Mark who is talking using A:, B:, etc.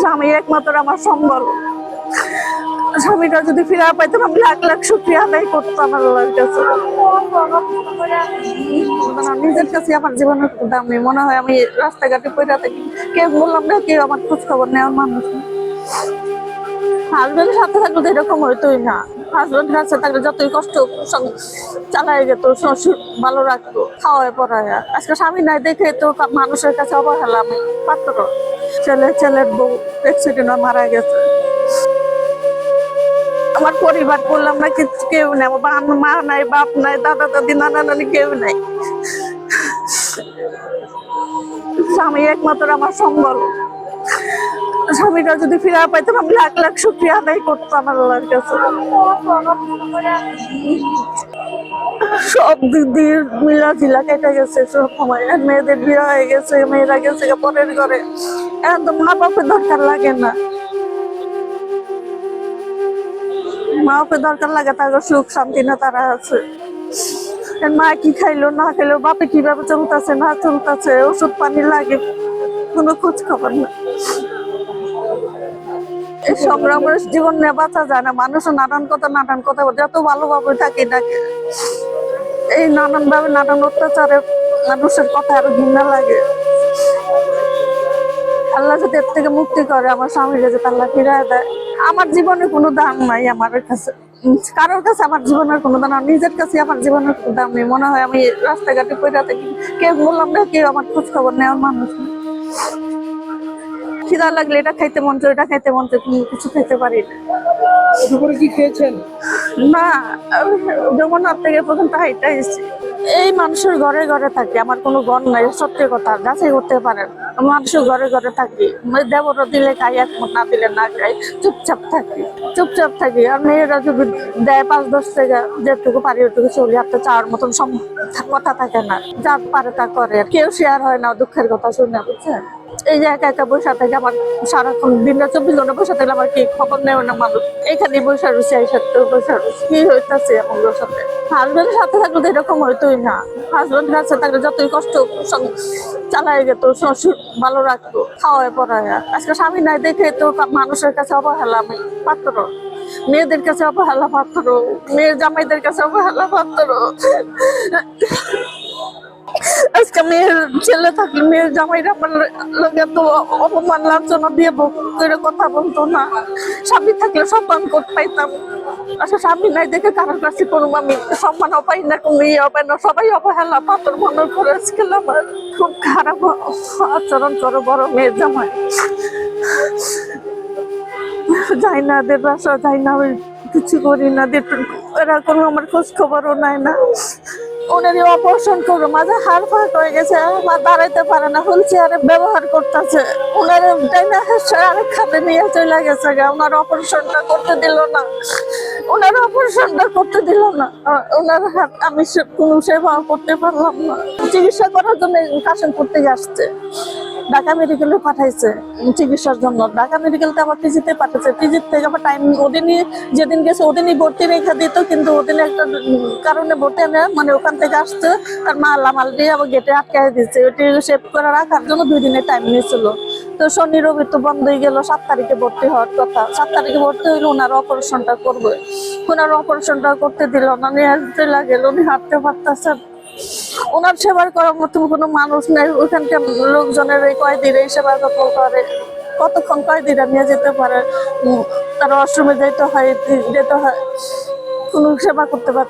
A: স্বামী একমাত্র আমার সম্বল। স্বামীটা যদি ফিরে পাইতাম, আমি লাখ লাখ শুক্রিয়া আদায় করতাম আল্লাহর কাছে। মানে নিজের কাছে আমার জীবনের দাম। মনে হয় আমি রাস্তাঘাটে পড়ে থাকি, কেউ বললাম না, কেউ আমার খোঁজ খবর নেওয়ার মানুষ হাজবেন্ডের সাথে থাকলে তো এরকম হইতোই না। হাজবেন্ড কাছে থাকলে যতই কষ্ট চালাই যেত, শ্বশুর ভালো রাখতো, খাওয়ায় পড়ায়। আজকে স্বামী নাই দেখে তো মানুষের কাছে অবহেলা, আমি পাত্র ছেলে ছেলের বউ অ্যাক্সিডেন্ট মারা গেছে। আমার পরিবার করলাম না কিছু কেউ নেই, আমার মা নাই, বাপ নাই, দাদা, দাদি, নানা, নানি কেউ নাই। স্বামী একমাত্র আমার সম্বল। স্বামীটা যদি ফিরে পাইতাম, আমি লাখ লাখ শুক্রিয়া আদায় করতাম আল্লাহর কাছে। সব দিক দিয়ে মিলা কেটে গেছে, সব সময়। মেয়েদের বিয়ে হয়ে গেছে, মেয়েরা গেছে পরের ঘরে। এখন তো মা বাপের দরকার লাগে না। মা বাপের দরকার লাগে সুখ শান্তি না তারা আছে। মা কি খাইলো, না খাইলো, বাপে কীভাবে চলতেছে, না চলতেছে, ওষুধ পানি লাগে, কোনো খোঁজ খবর না। এই সংগ্রামের জীবন নিয়ে বাঁচা যায় না, মানুষও নানান কথা নানান কথা যত ভালোভাবে থাকি না এই নানান ভাবে নানান অত্যাচারে মানুষের কথা আরও ঘৃণা লাগে। আল্লাহ যদি এর থেকে মুক্তি করে আমার স্বামীকে যদি আল্লাহ ফিরায় দেয়। আমার জীবনে কোনো দাম নাই আমার কাছে। কারোর কাছে আমার জীবনের কোনো দাম। নিজের কাছে আমার জীবনের কোনো দাম নেই। মনে হয় আমি রাস্তাঘাটে পড়ে থাকি, কেউ বললাম না কেউ আমার খোঁজ খবর নেওয়ার মানুষ নেই খিদা লাগলে এটা খাইতে মন চায় এটা খাইতে মন চায় কিন্তু কিছু খেতে পারি না।
B: দুপুরে কি খেয়েছেন?
A: না যমুনার থেকে প্রথম হাইটা এসেছি। এই মানুষের ঘরে ঘরে থাকি আমার কোনো ঘর নাই সত্যি কথা যাচাই করতে পারেন মানুষের ঘরে ঘরে থাকি দেবর দিলে খাই এক না দিলে না খাই চুপচাপ থাকি চুপচাপ থাকি। আর মেয়েরা যদি দেয় পাঁচ দশ টাকা যেটুকু পারি ওটুকু চলি হাতে চাওয়ার মতন কথা থাকে না। যা পারে তা করে কেউ শেয়ার হয় না দুঃখের কথা শুনে বুঝছেন? এই যে একা একা বসে থাকে আমার সারাক্ষণ দিনটা চব্বিশ ঘণ্টা বসে থাকলে আমার কি খবর নেই না মানুষ? এখানে বসে রয়েছে, এই সাথে বসে রয়েছে। কি হইতেছে আমার সাথে? হাজবেন্ডের সাথে থাকলে তো এরকম হইতোই না। হাজবেন্ড কাছে থাকলে যতই কষ্ট চালাই যেত শ্বশুর ভালো রাখতো, খাওয়ায়, পড়ায়। আজকে স্বামী নাই দেখে তো মানুষের কাছে অবহেলা, আমি পাত্র মেয়েদের কাছে অবহেলা পাত্র মেয়ের জামাইদের কাছে অবহেলা পাত্র আজকে মেয়ের ছেলে থাকলে মেয়ের জামাইরা আমার তো অপমান, লাঞ্ছনা দিয়ে করে কথা বলতো না। স্বামী থাকলে সম্মান করতে পাইতাম। আচ্ছা স্বামী নাই দেখে কারোর কাছে কোনো আমি সম্মানও পাই না, কোনো ইয়ে হবে না। সবাই অবহেলা, পাথর মনে করে আজকাল আমার খুব খারাপ আচরণ করে বড় মেয়ের জামাই। যাই না দের বাসা, যাই না ওই কিছু করি না এরা কোনো আমার খোঁজ খবরও নাই না। ওনারই অপারেশন করব। মাঝে হাড় ফাঁক হয়ে গেছে আমার দাঁড়াইতে পারে না, হুইল চেয়ারে ব্যবহার করতেছে। ওনার ডাইনা হাসে আরেক খাতে নিয়ে চলে গেছে গা ওনার অপারেশনটা করতে দিল না। ওনার অপারেশনটা করতে দিল না। ওনার হাত, আমি কোনো সেবা করতে পারলাম না। চিকিৎসা করার জন্য কাশন করতে আসছে। ঢাকা মেডিকেলে পাঠাইছে চিকিৎসার জন্য। ঢাকা মেডিকেলতে আবার পিজিতে পাঠাচ্ছে পিজির থেকে আবার টাইম ওদিনই, যেদিন গেছে ওদিনই ভর্তি রেখে দিত, কিন্তু ওদিন একটা কারণে ভর্তি আনে মানে ওখান থেকে আসছে, তার মাল আমাল দিয়ে আবার গেটে আটকায় দিচ্ছে ওটি সেভ করে রাখার জন্য দুই দিনের টাইম নিয়েছিল। তো শনি, রবি তো বন্ধ হয়ে গেল, সাত তারিখে ভর্তি হওয়ার কথা। সাত তারিখে ভর্তি হইলে ওনার অপারেশনটা করবে। ওনার অপারেশনটা করতে দিল না নিয়ে আসতে লাগে উনি হাঁটতে পারতেছে ওনার সেবার করার মতন কোনো মানুষ নেই। ওখানকার লোকজনের এই কয়েদির এই সেবা যত্ন করে কতক্ষণ কয়েদিরা নিয়ে যেতে পারে? তার ওয়াশরুমে যেতে হয় যেতে হয়। কোনো সেবা করতে পারে